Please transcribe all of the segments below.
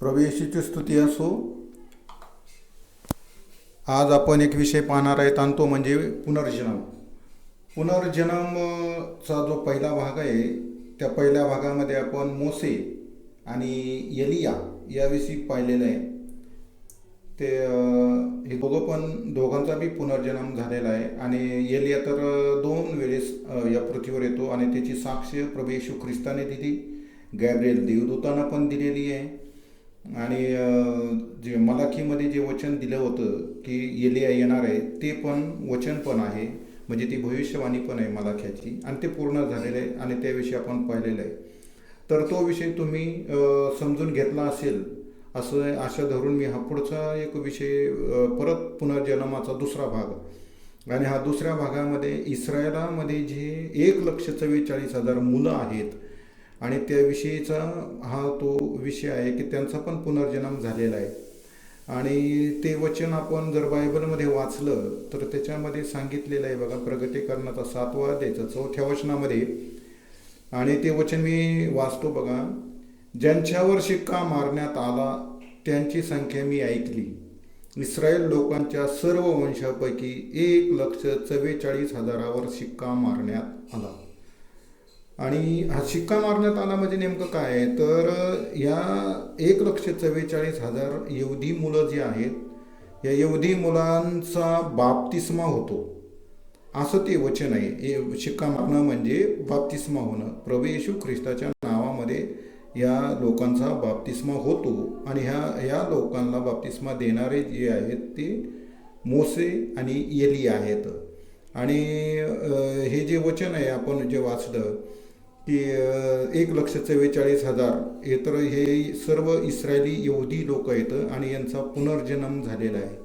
प्रवेशीची स्तुती असो. आज आपण एक विषय पाहणार आहेत आणि तो म्हणजे पुनर्जन्म. पुनर्जन्मचा जो पहिला भाग आहे त्या पहिल्या भागामध्ये आपण मोसे आणि यलिया याविषयी पाहिलेलं आहे. ते हे दोघं पण दोघांचा बी पुनर्जन्म झालेला आहे. आणि येलिया तर दोन वेळेस या पृथ्वीवर येतो आणि त्याची साक्ष प्रभू येशू ख्रिस्ताने दिली. गॅब्रियल देवदूतानं पण दिलेली आहे. आणि जे मलाखीमध्ये जे वचन दिलं होतं की एलिया येणार आहे ते पण वचन पण आहे. म्हणजे ती भविष्यवाणी पण आहे मलाख्याची आणि ते पूर्ण झालेलं आहे आणि त्याविषयी आपण पाहिलेलं आहे. तर तो विषय तुम्ही समजून घेतला असेल असं आशा धरून मी हा पुढचा एक विषय परत पुनर्जन्माचा दुसरा भाग. आणि हा दुसऱ्या भागामध्ये इस्रायलामध्ये जे एक लक्ष चव्वेचाळीस हजार मुलं आहेत आणि त्याविषयीचा हा तो विषय आहे की त्यांचा पण पुनर्जन्म झालेला आहे. आणि ते वचन आपण जर बायबलमध्ये वाचलं तर त्याच्यामध्ये सांगितलेलं आहे बघा प्रगतीकरणाचा सातवा द्यायचा चौथ्या वचनामध्ये. आणि ते वचन मी वाचतो बघा ज्यांच्यावर शिक्का मारण्यात आला त्यांची संख्या मी ऐकली. इस्रायल लोकांच्या सर्व वंशापैकी एक लक्ष चव्वेचाळीस हजारावर शिक्का मारण्यात आला. आणि हा शिक्का मारण्यात आला म्हणजे नेमकं काय आहे? तर या एक लक्ष चव्वेचाळीस हजार यवधी मुलं जी आहेत या यवधी मुलांचा बाप्तिस्मा होतो. असं ते वचन आहे. शिक्का मारणं म्हणजे बाप्तिस्मा होणं. प्रभू येशू ख्रिस्ताच्या नावामध्ये या लोकांचा बाप्तिस्मा होतो आणि ह्या ह्या लोकांना बाप्तिस्मा देणारे जे आहेत ते मोसे आणि येली आहेत. आणि हे जे वचन आहे आपण जे वाचलं की एक लक्ष चव्वेचाळीस हजार. हे तर हे सर्व इस्रायली यहुदी लोक आहेत आणि यांचा पुनर्जन्म झालेला आहे.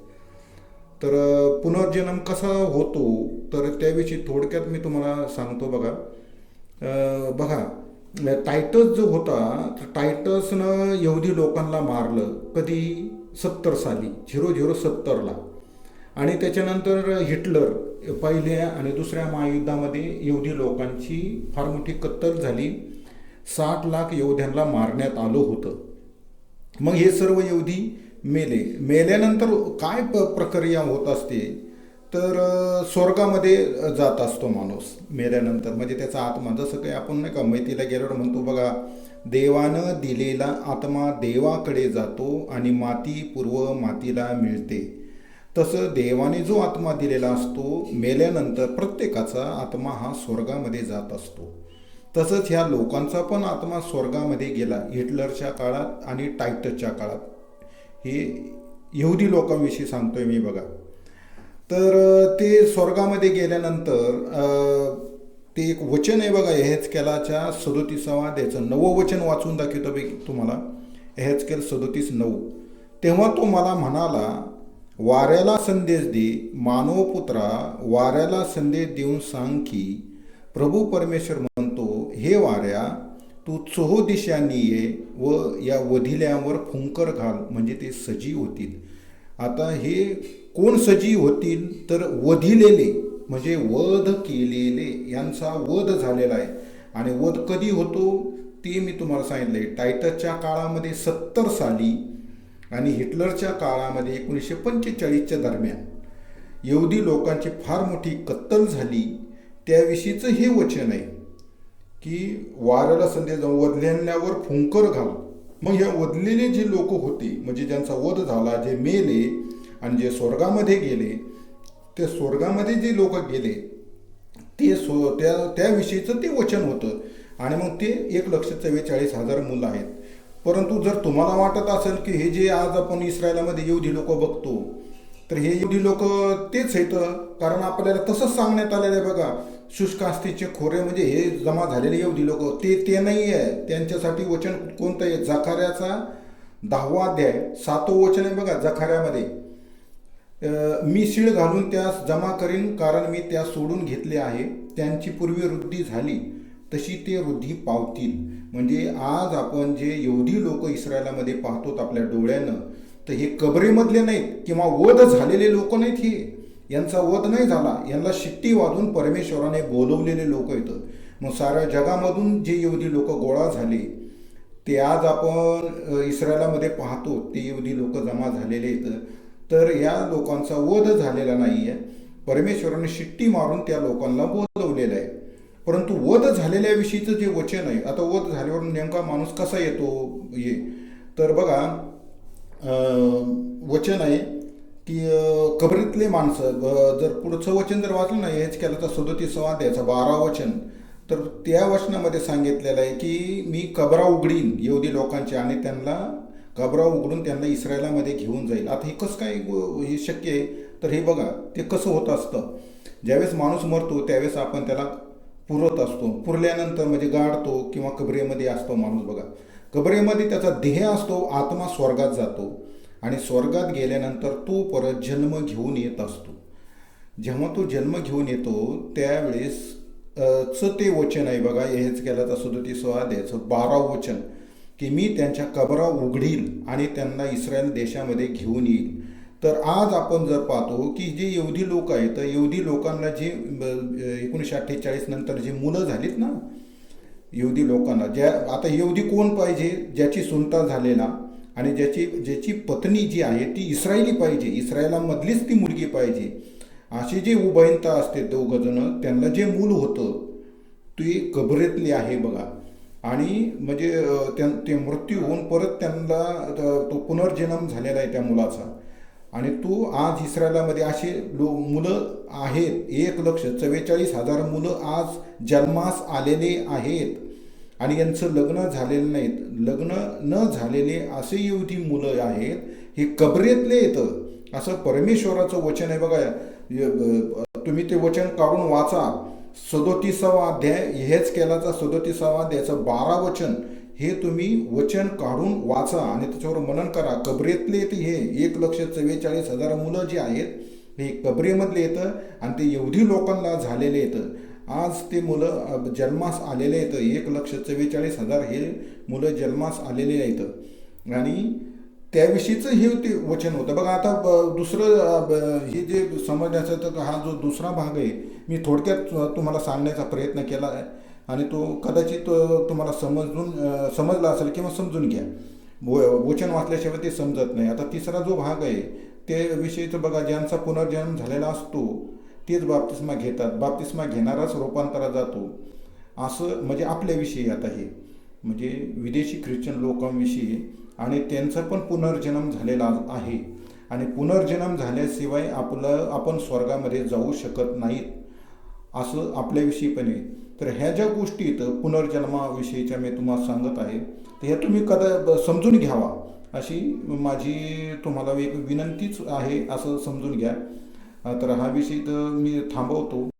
तर पुनर्जन्म कसा होतो? तर त्याविषयी थोडक्यात मी तुम्हाला सांगतो बघा. बघा टायटस जो होता तर टायटसनं यहुदी लोकांना मारलं कधी? सत्तर साली झिरो झिरो सत्तरला. आणि त्याच्यानंतर हिटलर पहिल्या आणि दुसऱ्या महायुद्धामध्ये यहुदी लोकांची फार मोठी कत्तल झाली. साठ लाख यहुद्यांना मारण्यात आलं होतं. मग हे सर्व यहुदी मेले. मेल्यानंतर काय प प्रक्रिया होत असते? तर स्वर्गामध्ये जात असतो माणूस मेल्यानंतर. म्हणजे त्याचा आत्मा जसं काही आपण नाही का मैतीला गेल्यावर म्हणतो बघा देवानं दिलेला आत्मा देवाकडे जातो आणि माती पूर्व मातीला मिळते. तसं देवाने जो आत्मा दिलेला असतो मेल्यानंतर प्रत्येकाचा आत्मा हा स्वर्गामध्ये जात असतो. तसंच ह्या लोकांचा पण आत्मा स्वर्गामध्ये गेला हिटलरच्या काळात आणि टायटसच्या काळात. हे यहुदी लोकांविषयी सांगतोय मी बघा. तर ते स्वर्गामध्ये गेल्यानंतर ते एक वचन आहे बघा एहेचकेलाच्या सदोतीसावा द्यायचं नवं वचन वाचून दाखवतो बे तुम्हाला. एहेचकेल सदोतीस नऊ. तेव्हा तो मला म्हणाला वाऱ्याला संदेश दे मानवपुत्रा वाऱ्याला संदेश देऊन सांग की प्रभू परमेश्वर म्हणतो हे वाऱ्या तू चोहो दिशांनी ये व या वधिल्यावर फुंकर घाल. म्हणजे ते सजीव होतील. आता हे कोण सजीव होतील? तर वधिलेले म्हणजे वध केलेले यांचा वध झालेला आहे. आणि वध कधी होतो? ते मी तुम्हाला सांगितले टायटसच्या काळामध्ये सत्तर साली आणि हिटलरच्या काळामध्ये एकोणीसशे पंचेचाळीसच्या दरम्यान यहुदी लोकांची फार मोठी कत्तल झाली त्याविषयीचं हे वचन आहे की वाऱ्याला संधी जाऊन वधल्यावर फुंकर घाल. मग ह्या वधलेले जे लोक होते म्हणजे ज्यांचा वध झाला जे मेले आणि जे स्वर्गामध्ये गेले ते स्वर्गामध्ये जे लोक गेले ते स्व त्या त्याविषयीचं ते वचन होतं. आणि मग ते एक लक्ष चव्वेचाळीस हजार मुलं आहेत. परंतु जर तुम्हाला वाटत असेल की हे जे आज आपण इस्रायलामध्ये येऊदी लोक बघतो तर हे येऊदी लोक तेच आहेत कारण आपल्याला तसंच सांगण्यात आलेलं आहे बघा शुष्कास्तीचे खोरे म्हणजे हे जमा झालेले येऊदी लोक ते ते नाही आहे. त्यांच्यासाठी वचन कोणतं आहे? जखाऱ्याचा दहावा अध्याय सातो वचन आहे बघा जखाऱ्यामध्ये. मी शिळ घालून त्यास जमा करीन कारण मी त्यास सोडून घेतले आहे. त्यांची पूर्वी वृद्धी झाली. तशी ते वृद्धी पावतील. म्हणजे आज आपण जे एवढी लोक इस्रायलामध्ये पाहतो आपल्या डोळ्यानं तर हे कबरेमधले नाहीत किंवा वध झालेले लोक नाहीत हे. यांचा वध नाही झाला यांना शिट्टी वाजून परमेश्वराने बोलवलेले लोक येतं. मग साऱ्या जगामधून जे एवढी लोक गोळा झाले ते आज आपण इस्रायलामध्ये पाहतो ते एवढी लोक जमा झालेले आहेत. तर या लोकांचा वध झालेला नाही आहे परमेश्वराने शिट्टी मारून त्या लोकांना बोलवलेलं आहे. परंतु वध झालेल्याविषयीचं जे वचन आहे आता वध झाल्यावर नेमका माणूस कसा येतो? ये. तर बघा वचन आहे की कबरीतले माणसं जर पुढचं वचन जर वाचलं ना हेच केलं तर सदोतीसावा द्यायचं बारा वचन. तर त्या वचनामध्ये सांगितलेलं आहे की मी कबरा उघडीन येऊदी लोकांचे आणि त्यांना कबरा उघडून त्यांना इस्रायलामध्ये घेऊन जाईल. आता हे कसं काय हे शक्य आहे? तर हे बघा ते कसं होत असतं? ज्यावेळेस माणूस मरतो त्यावेळेस आपण त्याला पुरत असतो. पुरल्यानंतर म्हणजे गाडतो किंवा कबरेमध्ये असतो माणूस बघा. कबरेमध्ये त्याचा देह असतो आत्मा स्वर्गात जातो. आणि स्वर्गात गेल्यानंतर तो परत जन्म घेऊन येत असतो. जेव्हा तो जन्म घेऊन येतो त्यावेळेस च ते वचन आहे बघा हेच केलं तर सदोतीसवा द्यायचं बारा वचन की मी त्यांच्या कबरा उघडील आणि त्यांना इस्रायल देशामध्ये घेऊन येईल तर आज आपण जर पाहतो की जे यहुदी लोक आहेत तर यहुदी लोकांना जे एकोणीसशे अठ्ठेचाळीस नंतर जे मुलं झालीत ना यहुदी लोकांना ज्या आता यहुदी कोण पाहिजे? ज्याची सुनता झालेला आणि ज्याची ज्याची पत्नी जी आहे ती इस्रायली पाहिजे. इस्रायलामधलीच ती मुलगी पाहिजे. अशी जी उभयंता असते दोघंजणं त्यांना जे मूल होतं ते कबरेतली आहे बघा. आणि म्हणजे त्या ते मृत्यू होऊन परत त्यांना तो पुनर्जन्म झालेला आहे त्या मुलाचा. आणि तू आज इस्रायलामध्ये असे लो मुलं आहेत. एक लक्ष चव्वेचाळीस हजार मुलं आज जन्मास आलेले आहेत. आणि यांचं लग्न झालेलं नाहीत. लग्न न झालेले असे युवती मुलं आहेत. हे कबरेतले येतं. असं परमेश्वराचं वचन आहे बघा. तुम्ही ते वचन काढून वाचा. सदोतीसावा अध्याय हेच केलाचा सदोतीसावा अध्यायाचं बारा वचन. हे तुम्ही वचन काढून वाचा आणि त्याच्यावर मनन करा. कबरेतले ते हे एक लक्ष चव्वेचाळीस हजार मुलं जी आहेत हे कबरेमधले येतं आणि ते एवढी लोकांना झालेले येतं. आज ते मुलं जन्मास आलेले येतं. एक लक्ष चव्वेचाळीस हजार हे मुलं जन्मास आलेले येतं. आणि त्याविषयीचं हे ते वचन होतं. बघा आता ब- दुसरं हे जे समजण्याचं तर हा जो दुसरा भाग आहे मी थोडक्यात तुम्हाला सांगण्याचा प्रयत्न केला आहे. आणि तो कदाचित तुम्हाला समजून समजला असेल किंवा समजून घ्या. व वचन वाचल्याशिवाय ते समजत नाही. आता तिसरा जो भाग आहे ते विषयीचं बघा ज्यांचा पुनर्जन्म झालेला असतो तेच बाप्तिस्मा घेतात. बाप्तिस्मा घेणाराच रूपांतरा जातो. असं म्हणजे आपल्याविषयी आता हे. म्हणजे विदेशी ख्रिश्चन लोकांविषयी आणि त्यांचा पण पुनर्जन्म झालेला आहे. आणि पुनर्जन्म झाल्याशिवाय आपलं आपण स्वर्गामध्ये जाऊ शकत नाहीत. असं आपल्याविषयी पण आहे. तर ह्या ज्या गोष्टी इथं पुनर्जन्माविषयीच्या मी तुम्हाला सांगत आहे तर ह्या तुम्ही कदा ब- समजून घ्यावा अशी माझी तुम्हाला एक विनंतीच आहे असं समजून घ्या. तर हा विषय तर मी थांबवतो.